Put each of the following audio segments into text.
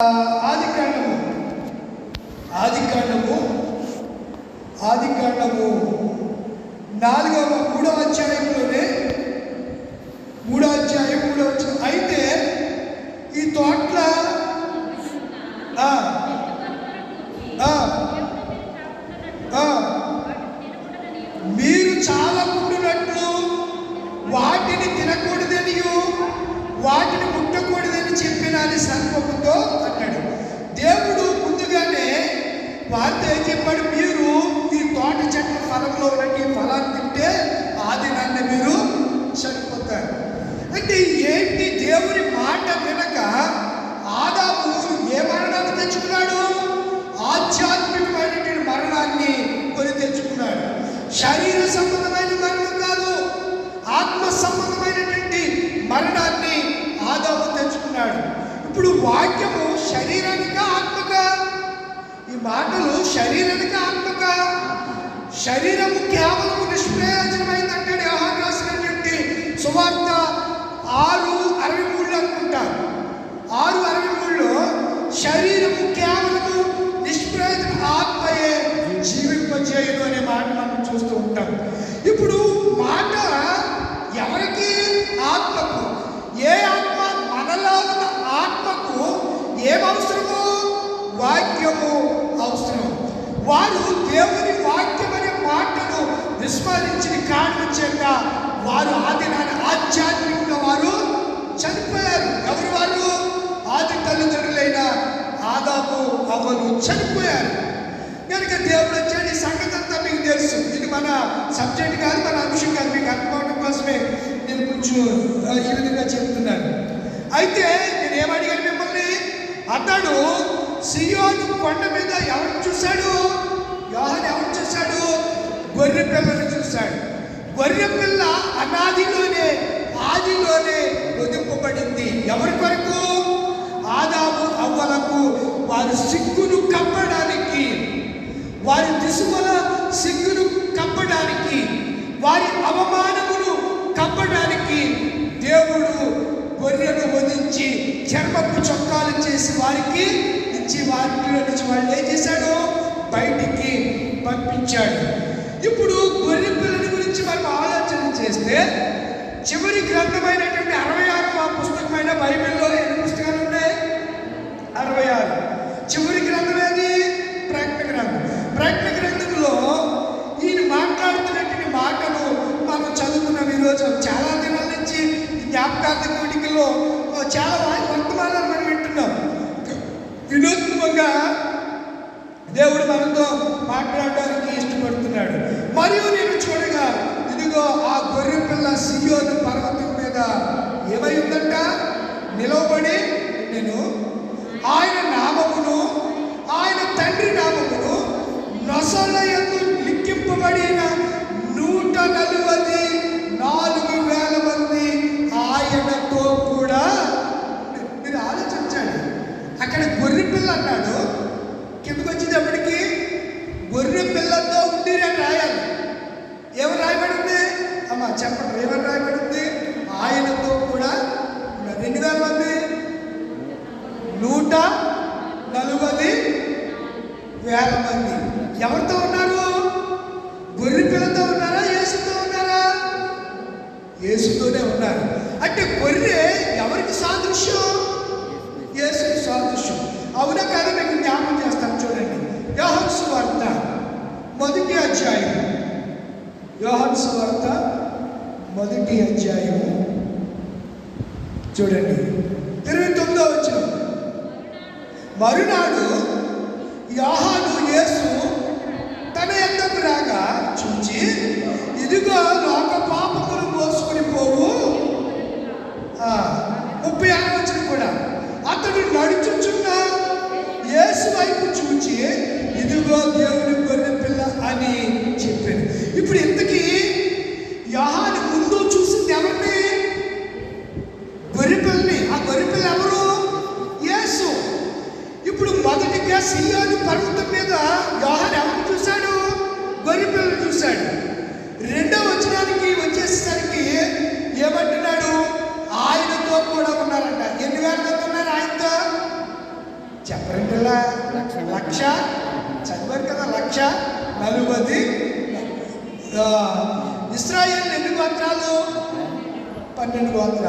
ఆదికాండము. ఆదికాండము. ఆదికాండము. నాలుగవ మూడవ అధ్యాయంలోనే మూడో అధ్యాయం మూడో అధ్యాయం అయితే ఈ తోట్ల ఆ, ఆ, ఆ, మీరు చాలా పుట్టినట్లు వాటిని తినకూడదనియు వాటిని ముట్టకూడదని చెప్పినాని సర్పముతో అన్నాడు దేవుడు ముందుగానే వారితో మీరు ఈ తోట చెట్ల ఫలంలో ఉన్న ఈ ఫలాన్ని తింటే ఆ దినాన్ని మీరు చనిపోతారు. అంటే ఏంటి దేవుని మాట వినక ఆదాము ఏ మరణాన్ని తెచ్చుకున్నాడు? ఆధ్యాత్మికమైనటువంటి మరణాన్ని కొని తెచ్చుకున్నాడు. శరీర సంబంధమైన మరణం కాదు ఆత్మ సంబంధమైనటువంటి మరణాన్ని ఆదాము తెచ్చుకున్నాడు. ఇప్పుడు వాక్యము శరీరానిక మాటలు శరీరానికి ఆత్మక. శరీరము కేవలము నిష్ప్రయోజనమైంది అంటాడు వ్యవహారం రాసినటువంటి సువార్త ఆరు అరవై మూడు అనుకుంటారు. ఆరు అరవై మూడులో శరీరము కేవలము నిష్ప్రయోజన ఆత్మయే జీవింపజేయదు అనే మాట మనం చూస్తూ ఉంటాం. ఇప్పుడు మాట ఎవరికి? ఆత్మకు. ఏ ఆత్మ? మనలో ఉన్న ఆత్మకు ఏం వాక్యము అవసరం. వారు దేవుని వాక్యం అనే మాటను విస్మరించిన కారణం చేత వారు ఆది నాన్న ఆధ్యాత్మిక వారు చనిపోయారు. ఎవరు వారు ఆది తల్లిదండ్రులైన ఆదాము అవ్వలు చనిపోయారు. కనుక దేవుడు వచ్చాడు. ఈ సంగతి అంతా మీకు తెలుసు. ఇది మన సబ్జెక్ట్ కాదు మన అంశం కాదు. మీకు అర్థమవడం కోసమే నేను కొంచెం ఈ విధంగా చెప్తున్నాను. అయితే నేను ఏమడిగాను మిమ్మల్ని? అతడు సియోను కొండ మీద ఎవరు చూశాడు? యోహాన్ ఎవరు చూశాడు? గొర్రె పిల్లను చూశాడు. గొర్రె పిల్ల అనాదిలోనే ఆదిలోనే వదింపబడింది ఎవరి కొరకు? ఆదాము అవ్వలకు. వారి సిగ్గును కప్పడానికి. వారి దిశమల సిగ్గును కప్పడానికి. వారి అవమానమును కప్పడానికి. దేవుడు గొర్రెను వధించి చర్మపు చొక్కాలు చేసి వారికి నుంచి వాటిలో నుంచి వాళ్ళు ఏం చేశాడు? బయటికి పంపించాడు. ఇప్పుడు గొర్రె పిల్లల గురించి మనం ఆలోచన చేస్తే చివరి గ్రంథమైనటువంటి అరవై ఆరవ పుస్తకమైన బైబిల్లో ఎన్ని పుస్తకాలు ఉన్నాయి? అరవై ఆరు. చివరి గ్రంథం ఏది? ప్రకటన గ్రంథం. ప్రకటన గ్రంథంలో ఈయన మాట్లాడుతున్నటువంటి మాటను మనం చదువుకున్నాం ఈరోజు చాలా దినాల నుంచి జ్ఞాపకార్థ కోటికల్లో చాలా వా- వర్తమానాలు మనం వింటున్నాం వినూత్నంగా దేవుడు మనతో మాట్లాడడానికి ఇష్టపడుతున్నాడు. మరియు నేను చూడగా ఇదిగో ఆ గొర్రె పిల్ల సియోను పర్వతం మీద ఏమైందంట? నిలవబడి నేను ఆయన నామమును ఆయన తండ్రి నామమును నొసల యందు నూట నలభై నాలుగు వేల మంది ఆయనతో కూడా మీరు ఆలోచించండి. అక్కడ గొర్రె పిల్ల అన్నాడు కిందకు వచ్చేటప్పటికి గొర్రె పిల్లతో అని రాయాలి. ఏమని రాయబడింది? అమ్మ చెప్పండి ఏమని రాయబడింది?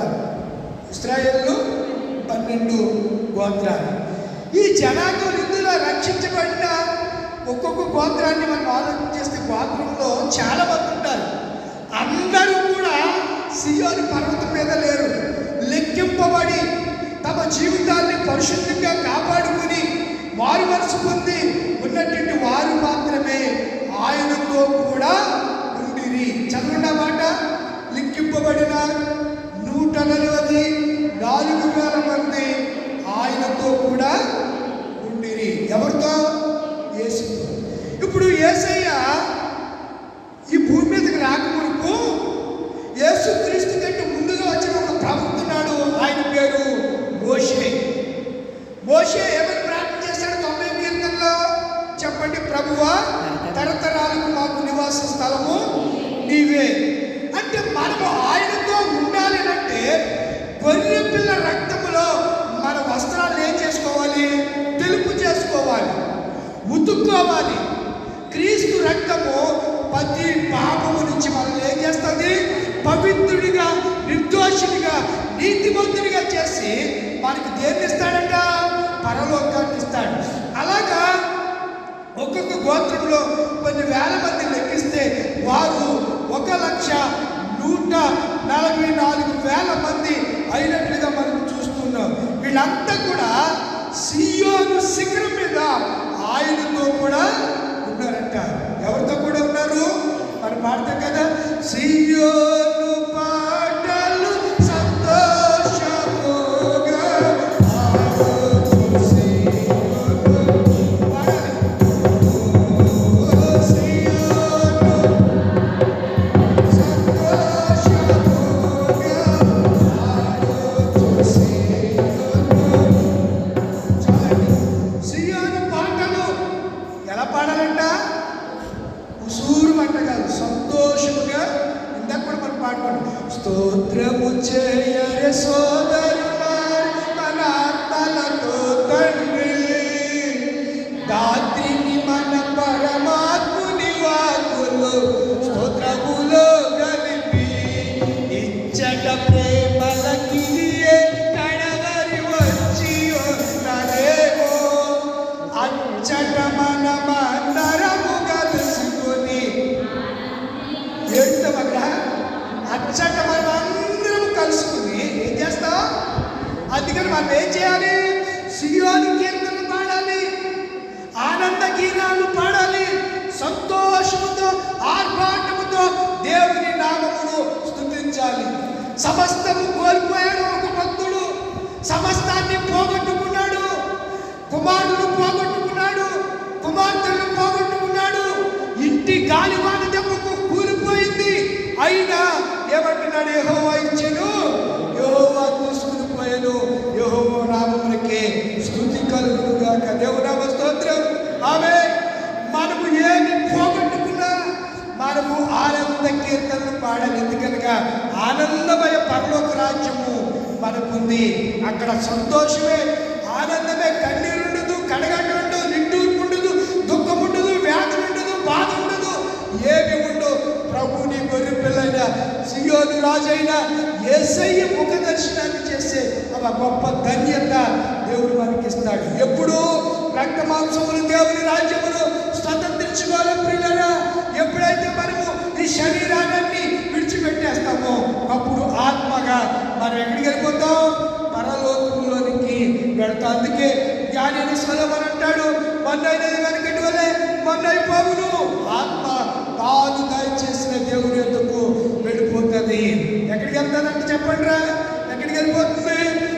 పన్నెండు పన్నెండు గోత్రాలు. ఈ జనాంగం ఇందులో రక్షించబడిన ఒక్కొక్క గోత్రాన్ని మనం ఆలోచన చేస్తే గోత్రంలో చాలా మంది ఉంటారు. అందరూ కూడా సియోని పర్వతం మీద లేరు. లెక్కింపబడి తమ జీవితాన్ని పరిశుద్ధంగా కాపాడుకుని వారు మనసు పొంది ఉన్నటువంటి వారు మాత్రమే ఆయనతో కూడా ఉండిరి. చదవండి మాట. లిఖింపబడిన నూట నాలుగు వేల మంది ఆయనతో కూడా ఉండిరి. ఎవరితో? ఏసు ఇప్పుడు యేసయ్య ఈ భూమి మీదకి రాకమునుపు యేసుక్రీస్తు కంటే ముందుగా వచ్చిన ఒక ప్రవక్తున్నాడు ఆయన పేరు మోషే. మోషే ఏమని ప్రార్థన చేశాడు? తొంభై కీర్తనలో చెప్పండి. ప్రభువా తరతరాలకు మాకు నివాస స్థలము నీవే. అంటే మనము ఆయన గొర్రె పిల్ల రక్తములో మన వస్త్రాలు ఏం చేసుకోవాలి? తెలుపు చేసుకోవాలి. ఉతుక్కోవాలి. క్రీస్తు రక్తము ప్రతి పాపము నుంచి మనల్ని ఏం చేస్తుంది? పవిత్రుడిగా నిర్దోషుడిగా నీతిమంతుడిగా చేసి మనకి దేన్ని ఇస్తాడంట? పరలోకాన్ని ఇస్తాడు. అలాగా ఒక్కొక్క గోత్రంలో కొన్ని వేల మంది లెక్కిస్తే వారు ఒక లక్ష నూట నలభై నాలుగు వేల మంది అయినట్లుగా మనం చూస్తున్నాం వీళ్ళంతా కూడా సియోను శిఖరం మీద ఆయనతో కూడా ఉన్నారంట. ఎవరితో కూడా ఉన్నారు? మరి మాట కదా. సియోను అచ్చట మనమందరము కలుసుకొని ఏంటో అక్కడ అచ్చట మనం అందరం కలుసుకుని ఏం చేస్తాం అందుకని మనం ఏం చేయాలి? ఆనందమయ పరలోక రాజ్యము మనకుంది. అక్కడ సంతోషమే ఆనందమే కన్నీరు ఉండదు కడగంట ఉండదు నిట్టూర్పు ఉండదు దుఃఖం ఉండదు వ్యాధి ఉండదు బాధ ఉండదు ఏమి ఉండదు ప్రభుని గొర్రె పిల్లైన సియోను రాజైన ఏసయ్య ముఖ దర్శనాన్ని చేసే ఒక గొప్ప ధన్యత దేవుడు మనకి ఇస్తాడు ఎప్పుడు రక్త మాంసములు దేవుని రాజ్యమును స్వతంత్రించుకోవాలి పిల్లల ఎప్పుడైతే మనము ఈ శరీరాన్ని విడిచిపెట్టేస్తామో అప్పుడు ఆత్మగా మనం ఎక్కడికి వెళ్ళిపోతాం? పరలోకంలోనికి వెళ్తాం. అందుకే జ్ఞాని సొలమని అంటాడు మొన్నైనది వెనకటి వలె మొన్నైపోవును ఆత్మ తాను దయచేసిన దేవుని ఎందుకు వెళ్ళిపోతుంది? ఎక్కడికి వెళ్తానంటే చెప్పండి రా ఎక్కడికి వెళ్ళిపోతుంది?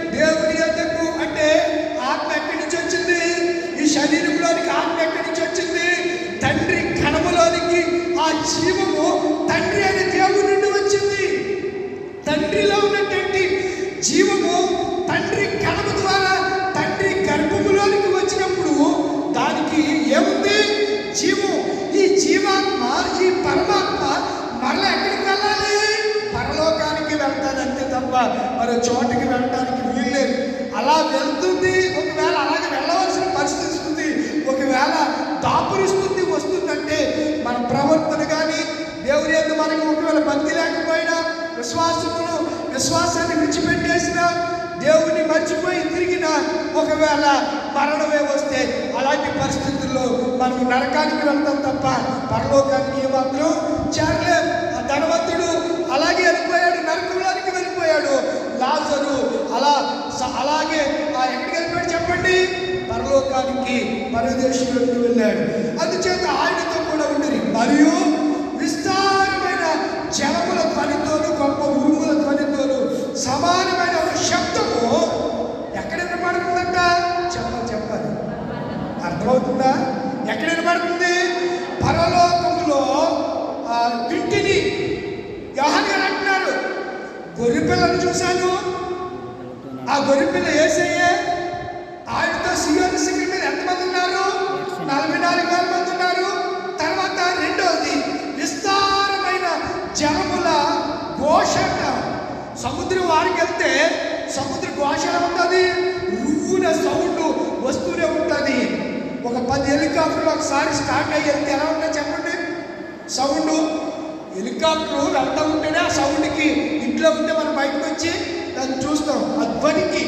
విశ్వాసాన్ని విడిచిపెట్టేసిన దేవుని మర్చిపోయి తిరిగిన ఒకవేళ మరణమే వస్తే అలాంటి పరిస్థితుల్లో మనం నరకానికి వెళ్తాం తప్ప పరలోకానికి ఏమాత్రం చేరలేదు చూశాను ఆ గొర్రె పిల్ల ఏసయ్యే ఆయనతో సియోని శిఖరం మీద ఎంతమంది ఉన్నారు? నలభై నాలుగు వేల మంది ఉన్నారు. తర్వాత రెండవది విస్తారమైన జనముల ఘోష సముద్రం వారికి వెళ్తే సముద్ర ఘోష ఉంటుంది రువ్వున సౌండ్ వస్తూనే ఉంటుంది. ఒక పది హెలికాప్టర్లు ఒకసారి స్టార్ట్ అయ్యి వెళ్తే ఎలా ఉంటాయి చెప్పండి? సౌండ్. హెలికాప్టర్ వెళ్తా ఉంటేనే ఆ సౌండ్కి ఇంట్లో ఉంటే మనం బయటకు వచ్చి దాన్ని చూస్తాం. ఆ ధ్వనికి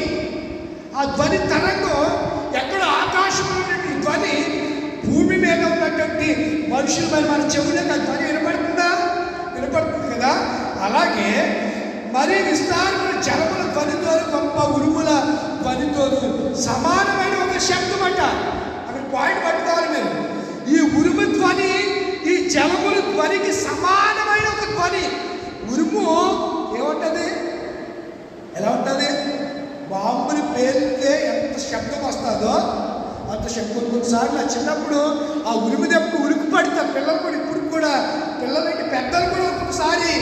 ఆ ధ్వని తరంగం ఎక్కడో ఆకాశంలో ఉన్నటువంటి ధ్వని భూమి మీద ఉన్నటువంటి మనుషులు మరి మన చెవులకు ఆ ధ్వని వినపడుతుందా? వినపడుతుంది కదా? అలాగే మరి విస్తారమైన జలముల ధ్వనితో గొప్ప ఉరుముల ధ్వనితో సమానమైన ఒక శబ్దం అంట. అక్కడ పాయింట్ పట్టుకోవాలి మీరు. ఈ ఉరుము ధ్వని ఈ జలముల ధ్వనికి సమానమైన ఒక ధ్వని. ఉరుము ఏముంటుంది? ఎలా ఉంటుంది? బాంబుని పేలితే ఎంత శబ్దం వస్తుందో అంత శబ్దం కొన్నిసార్లు ఆ చిన్నప్పుడు ఆ ఉరిమి దెబ్బకు ఉరికి పడితే పిల్లలు కూడా ఇప్పుడు కూడా పిల్లలకి పెద్దలు కూడా ఒక్కొక్కసారి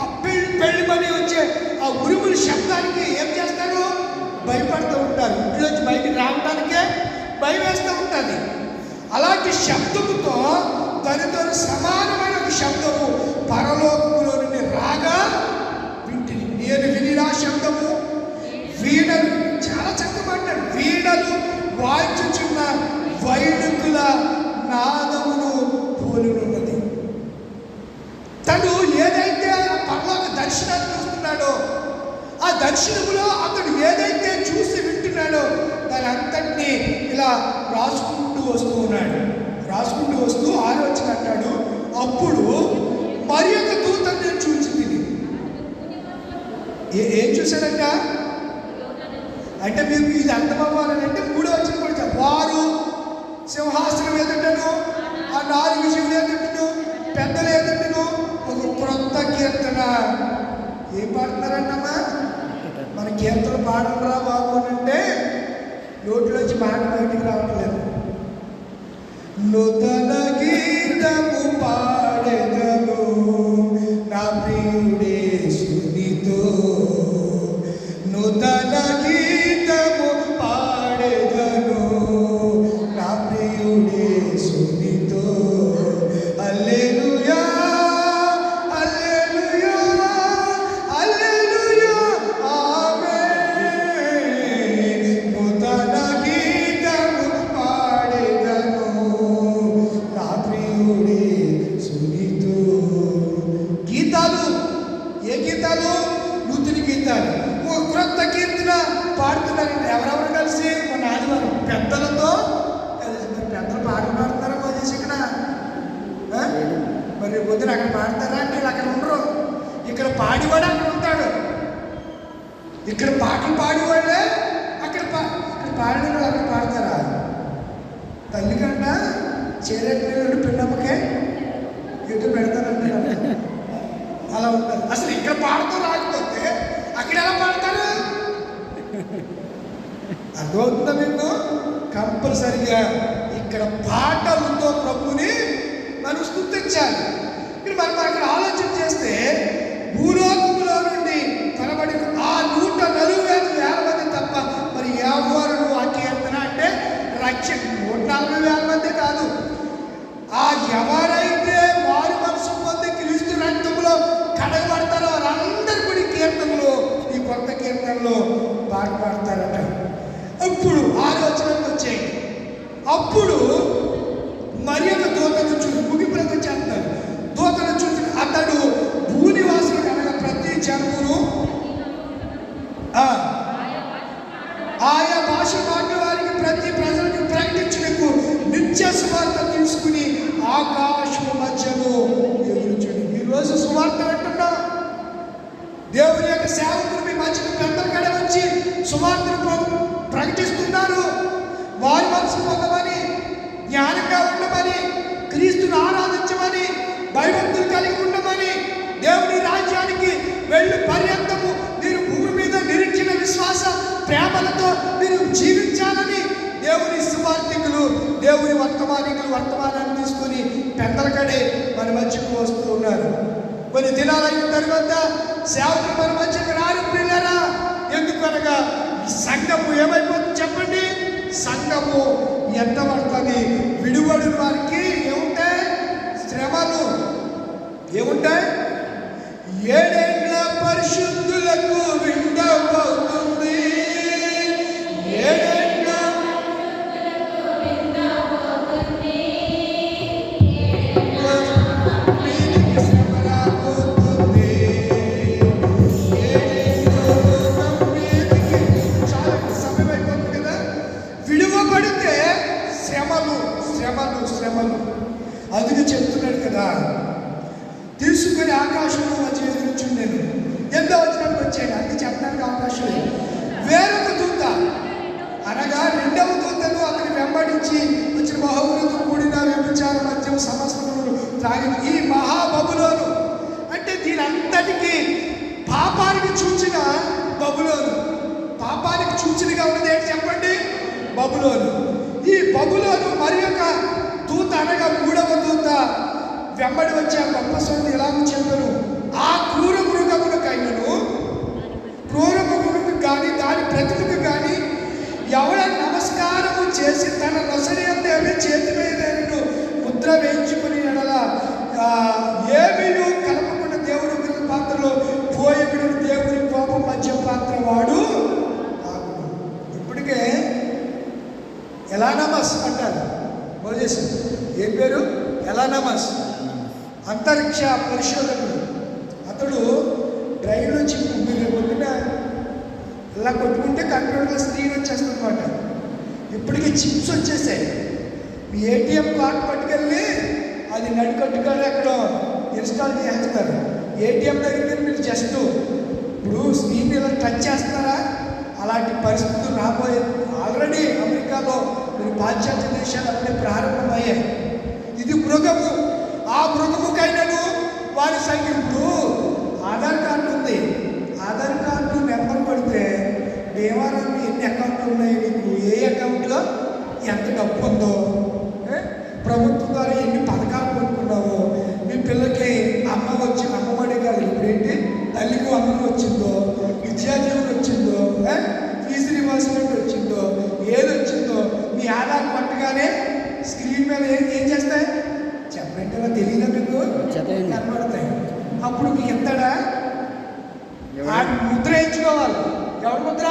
ఆ పెళ్ళి పెళ్ళి పని వచ్చే ఆ ఉరుముల శబ్దానికి ఏం చేస్తారు? భయపడుతూ ఉంటారు. ఇంట్లోంచి బయటికి రావడానికే భయం వేస్తూ ఉంటుంది. అలాంటి శబ్దముతో దానితో సమానమైన ఒక శబ్దము పరలోకములో నుండి రాగా వింటిని నేను వినినా శబ్దము. వీణలు చాలా చక్కగా అంటాడు వీణలు వాయించుచున్న వైణుకుల నాదమును పోలునున్నది. తను ఏదైతే పర్లోక దర్శనాన్ని చూస్తున్నాడో ఆ దర్శనములో అతడు ఏదైతే చూసి వింటున్నాడో దాని అంతటినీ ఇలా రాసుకుంటూ వస్తూ ఉన్నాడు. రాసుకుంటూ వస్తూ ఆలోచన అంటాడు అప్పుడు మరియు ఒక దూతను నేను చూసి తిని ఏం చూశాడంట? అంటే మీకు ఇది అర్థం అంటే మూడో వచ్చిన కూడా వారు సింహాసనం ఎదుటను ఆ నాలుగు శివులు ఎదుటను పెద్దలు ఎదుటను ఒక క్రొత్త కీర్తన. ఏం పాడుతున్నారంటమ్మా? మన కీర్తన పాడరా బాబు అని అంటే నోట్లోంచి మాట బయటికి రావట్లేదు. నూతన గీతము పా క్రీస్తును ఆరాధించమని భయభక్తులు కలిగి ఉండమని దేవుని రాజ్యానికి వెళ్ళి. పర్యంతము మీరు భూమి మీద నిరీక్షణ విశ్వాస ప్రేమలతో మీరు జీవించాలని దేవుని సువార్థికులు దేవుని వర్తమానికులు వర్తమానాన్ని తీసుకుని పెద్దలకడే మన మధ్యకు వస్తూ ఉన్నారు. కొన్ని దినాలు అయిన తర్వాత సేవకులు మన మధ్యకు రాని పిల్లరా. ఎందుకనగా సంఘము ఏమైపోతుంది చెప్పండి? సంఘము ఎంతబడుతుంది విడుబడి వారికి శ్రమలు ఏముంటాయి? ఏడేళ్ళ పరిశుద్ధులకు విండవుతుంది కదా. తీసుకుని ఆకాశంలో వచ్చి ఎదురుచు నేను ఎంతో వచ్చినప్పుడు వచ్చాడు. అది చెప్పడానికి అవకాశం లేదు. వేరొక దూత అనగా రెండవ దూతను అతని వెంబడించి వచ్చిన మహోగులతో కూడిన వ్యభిచార మద్యం సమస్తములు త్రాగిన ఈ మహాబబులోను. అంటే దీని అంతటికి పాపానికి చూచిన బబులోను. పాపానికి చూచినగా ఉన్నది ఏంటి చెప్పండి? బబులోను. ఈ బబులోను మరి యొక్క దూత అనగా మూడవ దూత. వెంబడి వచ్చే ఆ గొప్ప సొంత ఎలాగో చెప్పను ఆ క్రూర మృగములకైనను క్రూర మృగములకు కానీ దాని ప్రతిమకు కానీ ఎవడ నమస్కారము చేసి తన నొసరి అందేమి చేతి మీద రెండు ముద్ర వేయించుకుని ఎడల ఆ, ఏమీయు కలపకుండా దేవుడి విరుద్ధ పాత్రలో పోయకుడు దేవుని కోపం మధ్య పాత్ర వాడు కాకును. ఇప్పటికే ఎలానమస్ అంటారు మోజెస్ ఏం పేరు ఎలానమస్ అంతరిక్ష పరిశోధకుడు. అతడు డ్రైవ్ నుంచి మీరు పొద్దున ఇలా కొట్టుకుంటే కంట్రోల్గా స్క్రీన్ వచ్చేస్తుందన్నమాట. ఇప్పటికీ ఇప్పటికి చిప్స్ వచ్చేసాయి. మీ ఏటీఎం కార్డు పట్టుకెళ్ళి అది నడికట్టుకొని అక్కడ ఇన్స్టాల్ చేస్తారు ఏటీఎం దగ్గర మీరు జస్ట్ ఇప్పుడు స్క్రీన్ ఇలా టచ్ చేస్తారా అలాంటి పరిస్థితులు రాబోయే ఆల్రెడీ అమెరికాలో మీరు పాశ్చాత్య దేశాలు అప్పుడే ప్రారంభమయ్యాయి. ఇది మృగము. ఆ మృగము సంఖ్య ఇప్పుడు ఆధార్ కార్డు ఉంది. ఆధార్ కార్డు నెంబర్ పడితే దేవాలయంలో ఎన్ని అకౌంట్లు ఉన్నాయి? నీకు ఏ అకౌంట్లో ఎంత డబ్బు ఉందో ఏ? ప్రభుత్వం ద్వారా ఎన్ని పథకాలు కొనుక్కున్నావో మీ పిల్లకి అమ్మ వచ్చి అమ్మఒడి కాదు ఇప్పుడేంటి తల్లికి వందనం వచ్చిందో విద్యాదీవులు వచ్చిందో ఏ? ఫీజు రివర్స్మెంట్ వచ్చిందో ఏది వచ్చిందో మీ ఆధార్ పట్టగానే స్క్రీన్ మీద ఏం ఏం చేస్తాయి చెప్పండి తెలియదా మీకు చెప్పండి. కనబడతాయి అప్పుడు మీకు ఎత్తాడా ఆ ముద్ర వేయించుకోవాలి ఎవరి ముద్ర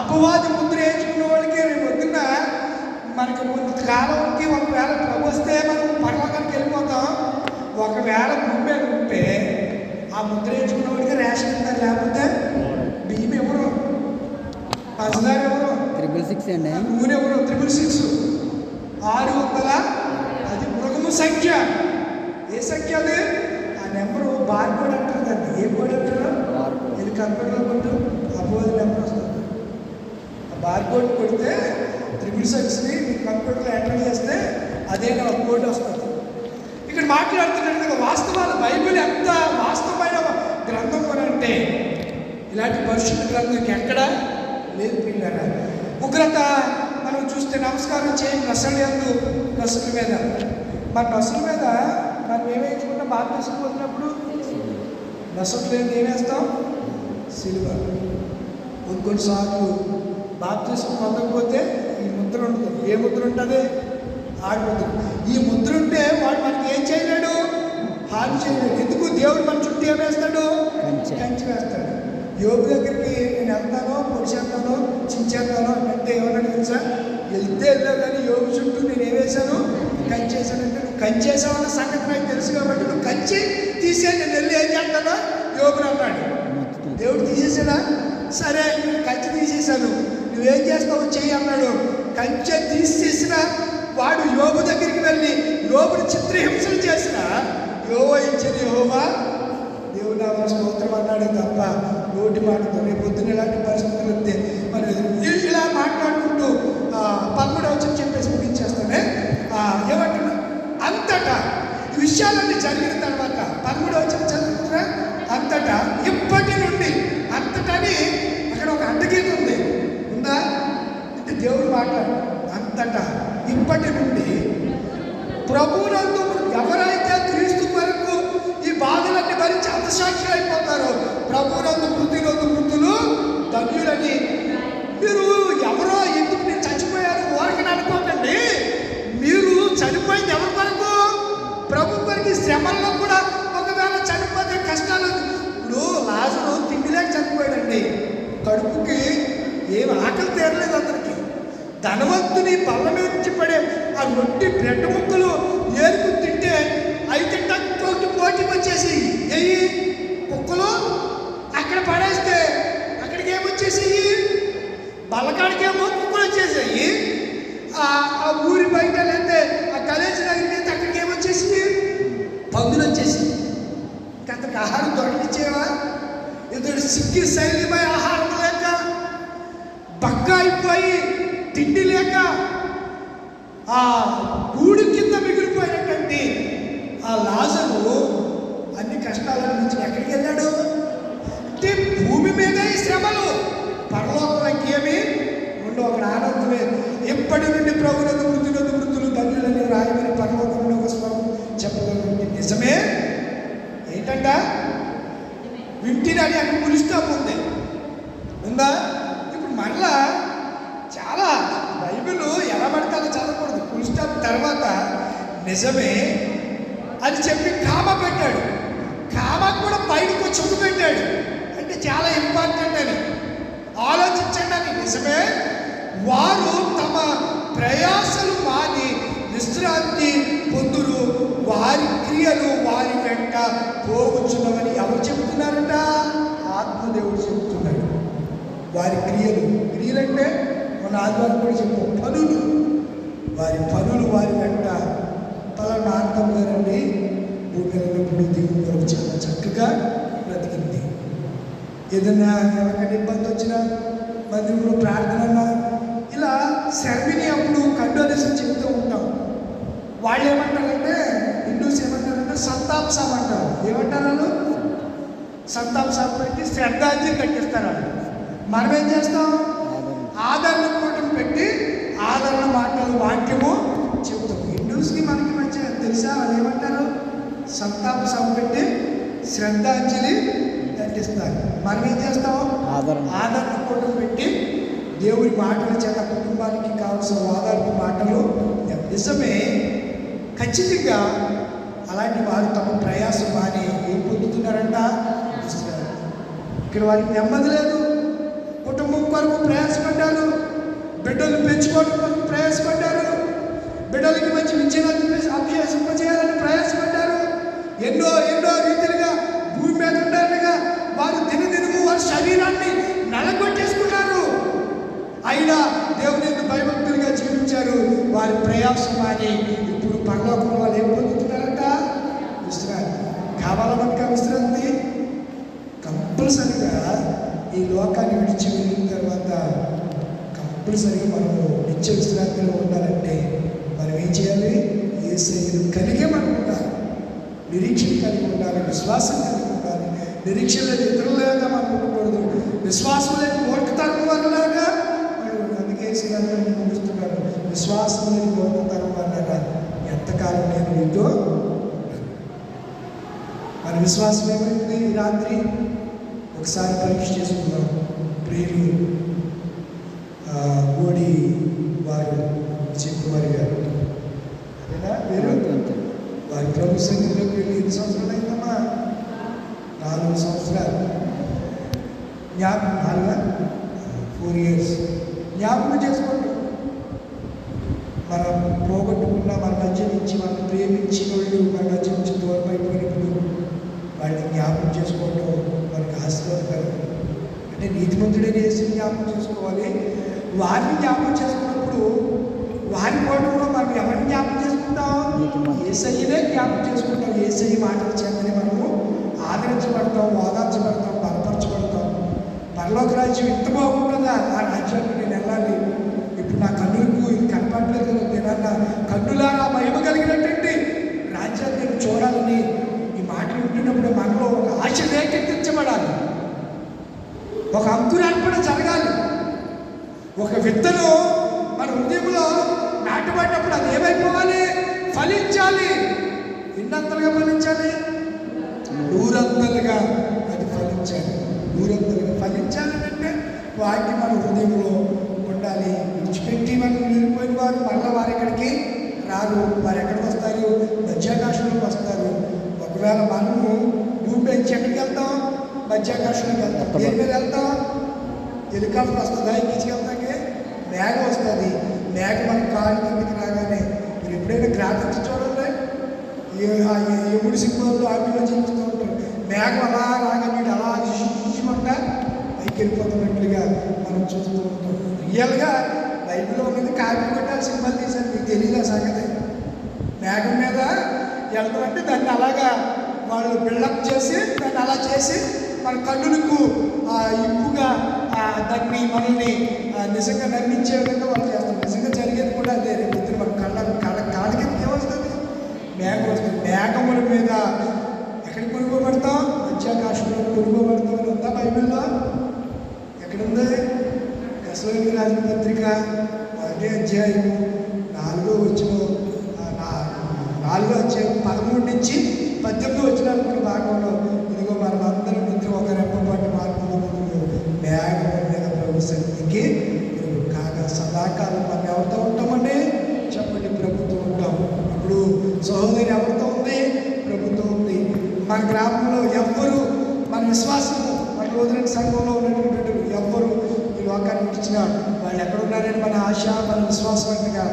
అపవాది ముద్ర వేయించుకున్న వాళ్ళకి రేపు పొద్దున్న మనకి కొంత కాలంకి ఒకవేళ ప్రభు వస్తే మనం పర్వకానికి వెళ్ళిపోతాం ఒకవేళ భూమి ఉంటే ఆ ముద్ర వేయించుకున్న వాడికి రేషన్ ఇస్తారు లేకపోతే బియ్యం ఎవరు పంచదార ఎవరు ఎవరు త్రిపుల్ సిక్స్. ఆరు వందల అది మృగము సంఖ్య. ఏ సంఖ్య అది? ఆ నెంబరు బార్ కోడ్ అంటారు దాన్ని ఏ కోడ్ అంటారు. ఇది కంప్యూటర్లో కొట్టు అపోజ్ నెంబర్ వస్తుంది. ఆ బార్ కోడ్ కొడితే త్రిపుల్ సిక్స్ని మీ కంప్యూటర్లో ఎంటర్ చేస్తే అదే నా కోడ్ వస్తుంది. ఇక్కడ మాట్లాడుతున్నాడు కదా వాస్తవాలు బైబిల్ ఎంత వాస్తవమైన గ్రంథం అని అంటే ఇలాంటి పరిశుద్ధ గ్రంథం ఎక్కడ? లేదు పిల్లరా. ఉగ్రత మనం చూస్తే నమస్కారం చేయి నసలు ఎందు నసుల మీద. మన నసుల మీద మనం ఏమేయించుకున్నా బాగా తీసుకుపోతున్నప్పుడు నసులు లేదు ఏమేస్తాం సిలువ కొన్ని కొన్నిసార్లు బాప్తీసం పొందకపోతే ఈ ముద్ర ఉంటుంది. ఏ ముద్ర ఉంటుంది? ఆడి ముద్ర. ఈ ముద్ర ఉంటే వాడు మనకి ఏం చేయలేడు? హాని చేయలేడు. ఎందుకు? దేవుడు మన చుట్టూ ఏం వేస్తాడు? కంచె. కంచి వేస్తాడు. యోగు దగ్గరికి నేను వెళ్తానో పొడిచేస్తానో చించేస్తానో అంటే ఏమన్నా తెలుసా? వెళ్తే వెళ్ళావు కానీ యోగు చుట్టూ నేను ఏం వేశాను? కంచి వేసానంటే నువ్వు కంచి వేసావన్న సంగతి నాకు తెలుసు కాబట్టి నువ్వు కంచి తీసే నేను వెళ్ళి ఏం చేస్తానో? యోగుని అన్నాడు. దేవుడు తీసేసాడా సరే కంచి తీసేశాను. నువ్వేం చేస్తావు చెయ్యి అన్నాడు. కంచె తీసేసిన వాడు యోగు దగ్గరికి వెళ్ళి యోగుని చిత్రహింసలు చేసిన. యోవ ఇచ్చిన యోవా దేవుడు నా స్తోత్రం అన్నాడే తప్ప నోటి మాటతో రేపు పొద్దున ఇలాంటి పరిస్థితులు వస్తే మరి ఇలా మాట్లాడుకుంటూ పదమూడు వచ్చి చెప్పేసి ముగించేస్తానే. ఏమంటున్నా? అంతటా ఈ విషయాలన్నీ జరిగిన తర్వాత పదమూడు వచ్చి చదువుతున్నా? అంతటా ఇప్పటి నుండి అంతటని అక్కడ ఒక అడ్డగీత ఉంది. ఉందా? అంటే దేవుడు మాట్లాడు. అంతటా ఇప్పటి నుండి ప్రభువునందు ఎవరైతే క్రీస్తు వరకు ఈ బాధలన్నీ భరించి అతసాక్షులు ప్రభునందు ప్రభువునందు మృతినందు మృతులు ధన్యులని మీరు ఎవరో ఎందుకు నేను చచ్చిపోయారు? వారికి అనుకోకండి. మీరు చనిపోయింది ఎవరి వరకు ప్రభు వరకు శ్రమల్లో కూడా ఒకవేళ చనిపోతే కష్టాలు ఇప్పుడు లాజరు తిండి లేక చనిపోయాడండి. కడుపుకి ఏం ఆకలి తీరలేదు అతనికి. ధనవంతుని పళ్ళ మీద నుంచి పడే ఆ రొట్టి బ్రెడ్ ముక్కలు ఏరుకు తింటే అవి తింటానికి పోటీ పోటీ వచ్చేసి ఎయ్యి కుక్కలు అక్కడ పడేస్తే అక్కడికి ఏమొచ్చేసి బల్లకాడికేమో కుక్కలు వచ్చేసాయి. ఆ ఆ ఊరి బయట లేతే ఆ కాలేజీ దగ్గరికి వెళ్తే అక్కడికి ఏమొచ్చేసింది? పందులు వచ్చేసి అతనికి ఆహారం దొరకనిచ్చేవా? ఇతడు సిక్కి శైలిపై ఆహారం లేక బక్క అయిపోయి తిండి లేక ఆ గూడు కింద మిగిలిపోయినటువంటి ఆ లాజరు అన్ని కష్టాల నుంచి ఎక్కడికి వెళ్ళాడు? అంటే భూమి మీద ఈ శ్రమలు పరలోకంలో ఆనందమే. ఎప్పటి నుండి ప్రభునందు మృతులందు మృతులు ధన్యులని రాయమని పరలోకంలో ఒక స్వరం చెప్పగలిగింది నిజమే? ఏంటంట? వింటినని అక్కడ పులిస్టాప్ ఉంది ఉందా? ఇప్పుడు మరలా చాలా బైబిల్ ఎలా పడితే అలా చదవకూడదు. పులిస్టాప్ తర్వాత నిజమే అని చెప్పి కామ పెట్టాడు. కామ కూడా బయటకు చుట్టు పెట్టాడు. అంటే చాలా ఇంపార్టెంట్ అని. ఆలోచించండి అని నిజమే? వారు తమ ప్రయాసలు మాని విశ్రాంతి పొందురు. వారి క్రియలు వారి వెంట పోగుచున్నవని ఎవరు చెబుతున్నారంట? ఆత్మదేవుడు చెబుతున్నాడు. వారి క్రియలు క్రియలంటే మన ఆదివారం కూడా చెప్పు. పనులు. వారి పనులు వారి వెంట పలానా అర్థం గారండి భూమిలో దేవుని కొరకు చాలా చక్కగా బ్రతికింది. ఏదైనా ఎవరికైనా ఇబ్బంది వచ్చినా మందిరంలో ప్రార్థన అన్నా ఇలా శర్మిని అప్పుడు కండోలేసి చెప్తూ ఉంటాం. వాళ్ళు ఏమంటారంటే హిందూస్ ఏమంటారంటే సంతాప్ సాబ్ అంటారు. ఏమంటారు వాళ్ళు? సంతాప్ సాబ్ పెట్టి శ్రద్ధాంజలి కట్టిస్తారు వాళ్ళు. మనం ఏం చేస్తాం? ఆదరణ కూటమి పెట్టి ఆదరణ మాటలు వాక్యము చెబుతాం. హిందూస్కి మనకి మంచిగా తెలుసా వాళ్ళు ఏమంటారు? సంతాప సభ పెట్టి శ్రద్ధాంజలి కట్టిస్తారు. మనం ఏం చేస్తాం? ఆదరణ. ఆదరణ కూటమి పెట్టి దేవుడి మాటల చేత కుటుంబానికి కావాల్సిన ఆదరణ మాటలు నిజమే. ఖచ్చితంగా అలాంటి వారు తమ ప్రయాసం మాని ఏం పొందుతున్నారంట? ఇక్కడ వారికి నెమ్మది లేదు. కుటుంబం కొరకు ప్రయాసపడ్డారు. బిడ్డలు పెంచుకోవడం కొరకు ప్రయాసపడ్డారు. బిడ్డలకి మంచి విద్యను అభ్యాసింపజేయాలని ప్రయాసపడ్డారు. ఎన్నో ఎన్నో రీతిలుగా భూమి మీద ఉండాలిగా వారు దినదినము వారి శరీరాన్ని నలగొట్టేసుకున్నారు. అయినా దేవుని భయభక్తులుగా జీవించారు. వారి ప్రయాసం అని ఇప్పుడు పరలోకంలో వాళ్ళు ఏం పొందుతున్నారంట? విశ్రాంతి. కావాలా మనకు విశ్రాంతి? కంపల్సరిగా ఈ లోకాన్ని విడిచి వెళ్ళిన తర్వాత కంపల్సరిగా మనము నిత్య విశ్రాంతిలో ఉండాలంటే మనం ఏం చేయాలి? ఏ శైలి కలిగే మనం ఉండాలి. నిరీక్షణ కలిగి ఉండాలి. విశ్వాసం కలిగి ఉండాలి. నిరీక్షణ లేని ఇతరులాగా మనం ఉండకూడదు. విశ్వాసం లేని మూర్ఖతరం లాగా విశ్వాసం లేని మూర్ఖతరం వల్లగా ఎంతకాలం నేను మీతో మన విశ్వాసం ఏమైంది ఈ రాత్రి? ఒకసారి పరీక్ష చేసుకుందాం. ప్రియులు ఆ, గోడి వారు చెప్పువారి గారు. అదేనా పేరు వారి ప్రభు సన్నిధిలోకి వెళ్ళి ఎన్ని సంవత్సరాలు అయిందమ్మా? నాలుగు సంవత్సరాలు. జ్ఞాపకం నాలుగా? Four years. జ్ఞాపకం చేసుకోండి మనం పోగొట్టుకున్న మన మధ్య నుంచి మనం ప్రేమించిన వాళ్ళు మన మధ్య నుంచి దూరం అయిపోయినప్పుడు వాళ్ళని జ్ఞాపకం చేసుకోవడం మనకి ఆశీర్వాదకరం అంటే నీతిమంతుడైన జ్ఞాపకం చేసుకోవాలి. వారిని జ్ఞాపకం చేసుకున్నప్పుడు వారి కోటంలో మనం ఎవరిని ఏసయ్యనే జ్ఞాపకం చేసుకుంటాం. ఏసయ్య మాటల చేతనే మనము ఆదరించబడతాం ఓదార్చబడతాం బలపరచబడతాం. పరలోక రాజ్యం ఇంత బాగుంటుందా ఆ రాజ్యానికి నేను వెళ్ళాలి. ఇప్పుడు నా కన్నులకు ఇది కనపడలేదు నేను నేనన్న మహిమ కలిగినటువంటి రాజ్యాన్ని నేను చూడాలని ఈ మాటలు వింటున్నప్పుడు మనలో ఒక ఆశ రేకెత్తించబడాలి ఒక అంకురార్పణ జరగాలి ఒక విత్తనం మన హృదయంలో నాటబడినప్పుడు అది ఏమైపోవాలి? ఫలించాలి. ఎన్నంతలుగా ఫలించాలి? నూరంతలుగా అది ఫలించాలి. నూరంతలుగా ఫలించాలి అంటే వాటిని మన హృదయంలో ఉండాలి. విడిచిపెట్టి మనం వెళ్ళిపోయిన వారు మళ్ళీ వారు ఎక్కడికి రారు. వారు ఎక్కడికి వస్తారు? మధ్యాకాశంలోకి వస్తారు. ఒకవేళ మనము భూమి పెంచి ఎక్కడికి వెళ్తాం? మధ్యాకాశంలోకి వెళ్తాం. దేని మీద వెళ్తాం? హెలికాప్టర్ వస్తుందా? ఎక్కించుకెళ్తాకే మేఘం వస్తుంది. మేఘం మన కాలు కిందకి రాగానే మీరు ఎప్పుడైనా గ్రాఫిక్స్ చూడండి ఏ- సినిమాల్లో ఆపిలో చూపిస్తూ ఉంటారు. మేఘం అలా రాగా అలా చూసుమంట పైకి వెళ్ళిపోతున్నట్లుగా మనం చూస్తూ ఉంటాం. రియల్గా బైబిల్లో ఉన్నది కాపీ కొట్టాలి సినిమాలు తీశారు మీకు తెలియదు ఆ సంగతి? మేఘం మీద వెళ్తామంటే దాన్ని అలాగా వాళ్ళు బిల్డప్ చేసి దాన్ని అలా చేసి మన కన్నులకు ఆ, ఇంపుగా దాన్ని మనల్ని నిజంగా నమ్మించే విధంగా వాళ్ళు చేస్తారు. నిజంగా జరిగేది కూడా అదే. రేపు మన కళ్ళ కళ్ళ కాళ్ళ కిందకి ఏమొస్తుంది? మేఘం వస్తుంది. మేఘముల మీద ఎక్కడ కొనుక్కోబడతాం? మధ్యాకాశంలో కొనుక్కోబడతాం అని ఉందా బైబిల్లో? ఎక్కడుంది? దశలోకి రాజు పత్రిక మొదటి అధ్యాయం నాలుగో వచ్చిన నాలుగో అధ్యాయం పదమూడు నుంచి పద్దెనిమిది వచ్చిన భాగంలో ఇదిగో మనం అందరం నిద్ర ఒక రెప్పపాటి మార్పులు మేఘం మీద ప్రభు శక్తికి కాగా సదాకాలం మనం ఎవరితో ఉంటామండి చెప్పండి ప్రభుత్వం ఉంటాం ఇప్పుడు సహోదరి ఎవరితో ఉంది ప్రభుత్వం ఉంది మన గ్రామంలో ఎవ్వరు మన విశ్వాసము మన రోజున సంఘంలో ఉన్నటువంటి ఎవ్వరు ఈ లోకాన్ని ఇచ్చిన వాళ్ళు. ఎక్కడున్నారని మన ఆశ మన విశ్వాసం అంతగా